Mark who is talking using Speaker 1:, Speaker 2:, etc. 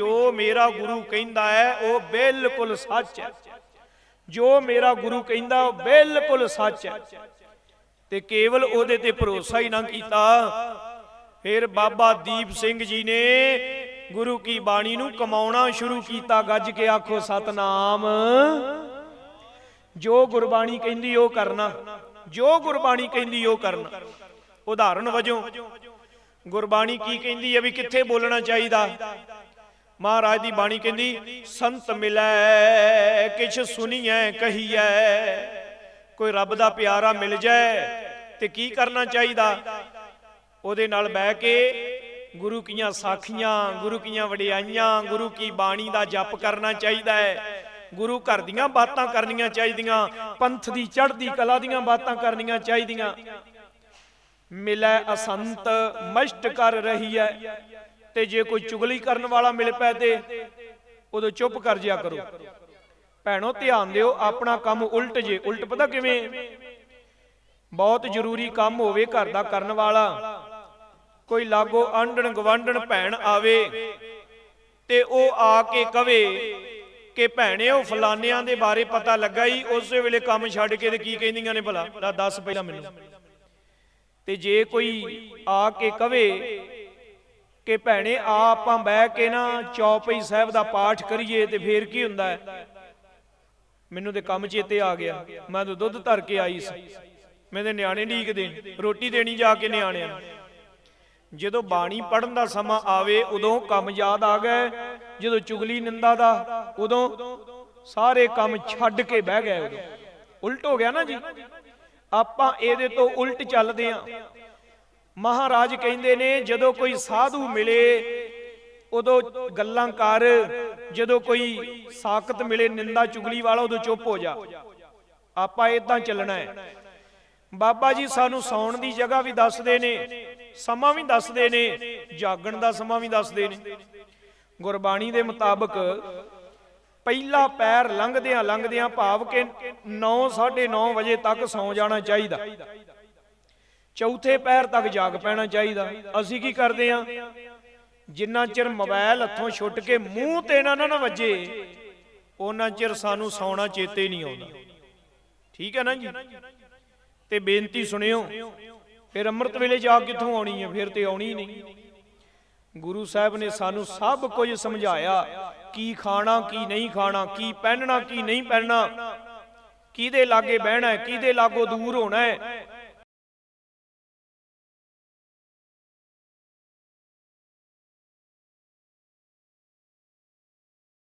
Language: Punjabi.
Speaker 1: ਜੋ ਮੇਰਾ ਗੁਰੂ ਕਹਿੰਦਾ ਹੈ, ਉਹ ਬਿਲਕੁਲ ਸੱਚ ਹੈ। ਜੋ ਮੇਰਾ ਗੁਰੂ ਕਹਿੰਦਾ, ਉਹ ਬਿਲਕੁਲ ਸੱਚ ਹੈ। ਤੇ ਕੇਵਲ ਉਹਦੇ ਤੇ ਭਰੋਸਾ ਹੀ ਨਾ ਕੀਤਾ, ਫਿਰ ਬਾਬਾ ਦੀਪ ਸਿੰਘ ਜੀ ਨੇ ਗੁਰੂ ਕੀ ਬਾਣੀ ਨੂੰ ਕਮਾਉਣਾ ਸ਼ੁਰੂ ਕੀਤਾ, ਗੱਜ ਕੇ ਆਖੋ, ਸਤਨਾਮ। ਜੋ ਗੁਰਬਾਣੀ ਕਹਿੰਦੀ, ਉਹ ਕਰਨਾ। ਜੋ ਗੁਰਬਾਣੀ ਕਹਿੰਦੀ, ਉਹ ਕਰਨਾ। ਉਦਾਹਰਣ ਵਜੋਂ, ਗੁਰਬਾਣੀ ਕੀ ਕਹਿੰਦੀ ਹੈ ਵੀ ਕਿੱਥੇ ਬੋਲਣਾ ਚਾਹੀਦਾ? ਮਹਾਰਾਜ ਦੀ ਬਾਣੀ ਕਹਿੰਦੀ, ਸੰਤ ਮਿਲੈ, ਕਿਛ ਸੁਣੀਐ ਕਹੀਐ। ਕੋਈ ਰੱਬ ਦਾ ਪਿਆਰਾ ਮਿਲ ਜਾਏ, ਤੇ ਕੀ ਕਰਨਾ ਚਾਹੀਦਾ? ਉਹਦੇ ਨਾਲ ਬਹਿ ਕੇ ਗੁਰੂ ਕੀਆਂ ਸਾਖੀਆਂ, ਗੁਰੂ ਕੀਆਂ ਵਡਿਆਈਆਂ, ਗੁਰੂ ਕੀ ਬਾਣੀ ਦਾ ਜਪ ਕਰਨਾ ਚਾਹੀਦਾ ਹੈ। ਗੁਰੂ ਘਰ ਦੀਆਂ ਬਾਤਾਂ ਕਰਨੀਆਂ ਚਾਹੀਦੀਆਂ, ਪੰਥ ਦੀ, ਚੜ੍ਹਦੀ ਕਲਾ ਦੀਆਂ ਬਾਤਾਂ ਕਰਨੀਆਂ ਚਾਹੀਦੀਆਂ। ਮਿਲੈ ਅਸੰਤ, ਮਸ਼ਟ ਕਰ ਰਹੀ ਹੈ ਤੇ ਜੇ ਕੋਈ ਚੁਗਲੀ ਕਰਨ ਵਾਲਾ ਮਿਲ ਪੈ ਤੇ ਉਦੋਂ ਚੁੱਪ ਕਰ ਜਿਆ ਕਰੋ। ਭੈਣੋ, ਧਿਆਨ ਦਿਓ, ਆਪਣਾ ਕੰਮ ਉਲਟ ਜੇ। ਉਲਟ ਪਤਾ ਕਿਵੇਂ? ਬਹੁਤ ਜ਼ਰੂਰੀ ਕੰਮ ਹੋਵੇ ਘਰ ਦਾ ਕਰਨ ਵਾਲਾ। ਕੋਈ ਲਾਗੋ ਆਂਡਣ ਗਵਾਂਡਣ ਭੈਣ ਆਵੇ ਤੇ ਉਹ ਆ ਕੇ ਕਵੇ ਕਿ ਭੈਣੇ ਉਹ ਫਲਾਨਿਆਂ ਦੇ ਬਾਰੇ ਪਤਾ ਲੱਗਾ ਹੀ ਉਸੇ ਵੇਲੇ ਕੰਮ ਛੱਡ ਕੇ ਤੇ ਕੀ ਕਹਿੰਦੀਆਂ ਨੇ ਭਲਾ? ਦੱਸ ਪਹਿਲਾਂ ਮੈਨੂੰ। ਤੇ ਜੇ ਕੋਈ ਆ ਕੇ ਕਵੇ ਕਿ ਭੈਣੇ, ਆਪਾਂ ਬਹਿ ਕੇ ਨਾ ਚੌਪਈ ਸਾਹਿਬ ਦਾ ਪਾਠ ਕਰੀਏ ਤੇ ਫੇਰ ਕੀ ਹੁੰਦਾ ਹੈ? ਮੈਨੂੰ ਤੇ ਕੰਮ ਚੇਤੇ ਆ ਗਿਆ। ਮੈਂ ਤਾਂ ਦੁੱਧ ਧਰ ਕੇ ਆਈ ਸੀ। ਮੇਰੇ ਨਿਆਣੇ ਢੀਕਦੇ ਰੋਟੀ ਦੇਣੀ ਜਾ ਕੇ ਨਿਆਣਿਆਂ ਨੂੰ। ਜਦੋਂ ਬਾਣੀ ਪੜਨ ਦਾ ਸਮਾਂ ਆਵੇ, ਉਦੋਂ ਕੰਮ ਯਾਦ ਆ ਗਏ ਜਦੋਂ ਚੁਗਲੀ ਨਿੰਦਾ ਦਾ, ਉਦੋਂ ਸਾਰੇ ਕੰਮ ਛੱਡ ਕੇ ਬਹਿ ਗਏ ਉਦੋਂ। ਉਲਟ ਹੋ ਗਿਆ ਨਾ ਜੀ। ਆਪਾਂ ਇਹਦੇ ਤੋਂ ਉਲਟ ਚੱਲਦੇ ਆਂ ਮਹਾਰਾਜ ਕਹਿੰਦੇ ਨੇ, ਜਦੋਂ ਕੋਈ ਸਾਧੂ ਮਿਲੇ, ਉਦੋਂ ਗੱਲਾਂ ਕਰ, ਜਦੋਂ ਕੋਈ ਸਾਖਤ ਮਿਲੇ, ਨਿੰਦਾ ਚੁਗਲੀ ਵਾਲਾ ਉਦੋਂ ਚੁੱਪ ਹੋ ਜਾ। ਆਪਾਂ ਇਦਾਂ ਚੱਲਣਾ ਹੈ। ਬਾਬਾ ਜੀ ਸਾਨੂੰ ਸੌਣ ਦੀ ਜਗ੍ਹਾ ਵੀ ਦੱਸਦੇ ਨੇ, ਸਮਾਂ ਵੀ ਦੱਸਦੇ ਨੇ, ਜਾਗਣ ਦਾ ਸਮਾਂ ਵੀ ਦੱਸਦੇ ਨੇ। ਗੁਰਬਾਣੀ ਦੇ ਮੁਤਾਬਕ ਪਹਿਲਾ ਪੈਰ ਲੰਘਦਿਆਂ ਲੰਘਦਿਆਂ ਭਾਵ ਕਿ 9 9:30 ਵਜੇ ਤੱਕ ਸੌ ਜਾਣਾ ਚਾਹੀਦਾ। ਚੌਥੇ ਪੈਰ ਤੱਕ ਜਾਗ ਪੈਣਾ ਚਾਹੀਦਾ। ਅਸੀਂ ਕੀ ਕਰਦੇ ਆਂ ਜਿੰਨਾ ਚਿਰ ਮੋਬਾਈਲ ਹੱਥੋਂ ਛੁੱਟ ਕੇ ਮੂੰਹ ਤੇ ਨਾ ਨਾ ਵੱਜੇ ਉਹਨਾਂ ਚਿਰ ਸਾਨੂੰ ਸੌਣਾ ਚੇਤੇ ਨਹੀਂ ਆਉਂਦਾ। ਠੀਕ ਹੈ ਨਾ ਜੀ? ਤੇ ਬੇਨਤੀ ਸੁਣਿਓ, ਫਿਰ ਅੰਮ੍ਰਿਤ ਵੇਲੇ ਜਾਗ ਕਿੱਥੋਂ ਆਉਣੀ ਹੈ? ਫਿਰ ਤੇ ਆਉਣੀ ਨਹੀਂ। ਗੁਰੂ ਸਾਹਿਬ ਨੇ ਸਾਨੂੰ ਸਭ ਕੁਝ ਸਮਝਾਇਆ, ਕੀ ਖਾਣਾ, ਕੀ ਨਹੀਂ ਖਾਣਾ, ਕੀ ਪਹਿਨਣਾ, ਕੀ ਨਹੀਂ ਪਹਿਨਣਾ, ਕਿਹਦੇ ਲਾਗੇ ਬਹਿਣਾ ਹੈ, ਕਿਹਦੇ ਲਾਗੋ ਦੂਰ ਹੋਣਾ ਹੈ।